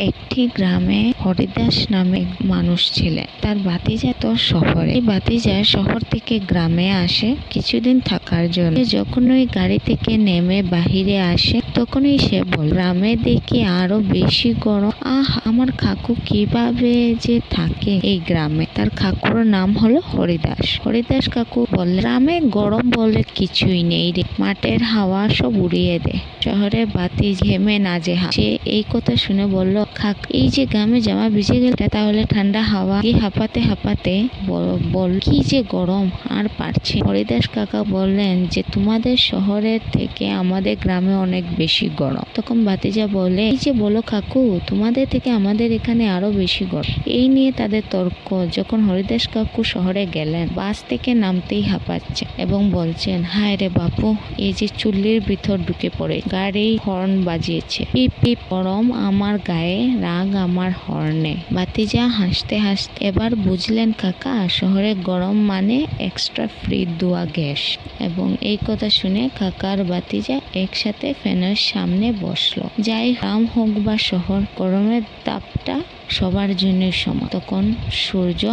একটি গ্রামে হরিদাস নামে মানুষ ছিলেন। তার ভাতিজা তো শহরে। এই ভাতিজা শহর থেকে গ্রামে আসে কিছুদিন থাকার জন্য। যখন ওই গাড়ি থেকে নেমে বাহিরে আসে, তখনই সে বল গ্রামে দেখি আরও বেশি গরম। আহ, আমার কাকু কীভাবে যে থাকে এই গ্রামে? তার কাকুর নাম হলো হরিদাস। হরিদাস কাকু বললেন গ্রামে গরম বলে কিছুই নেই রে। মাঠের হাওয়া সব উড়িয়ে দে। শহরে বাতি ঘেমে না যে সে এই কথা শুনে বলল খাক। এই যে গ্রামে জামা ভিজে গেল তাহলে ঠান্ডা হাওয়া কি হাঁপাতে হাঁপাতে বল- কি যে গরম, আর পারছে হরিদাস কাকা বললেন যে, তোমাদের শহরের থেকে আমাদের গ্রামে অনেক বেশি গরম। তখন ভাতিজা বলে এই যে বলো কাকু, তোমাদের থেকে আমাদের এখানে আরও বেশি গরম। এই নিয়ে তাদের তর্ক। যখন হরিদাস কাকু শহরে গেলেন, বাস থেকে নামতেই হাঁপাচ্ছে এবং বলছেন, হায় রে বাপু, এই যে চুল্লির ভিতর ঢুকে পড়ে গাড়ি হর্ন বাজিয়েছে। পিপ পিপ, গরম আমার গায়ে রাগ আমার হর্নে। বাতিজা হাসতে হাসতে এবার বুঝলেন, কাকা, শহরে গরম মানে এক্সট্রা ফ্রি দোয়া গ্যাস। এবং এই কথা শুনে কাকার বাতিজা একসাথে ফ্যানের সামনে বসল। যাই গ্রাম হোক বা শহর, গরমের তাপটা সবার জন্য সমান। তখন সূর্য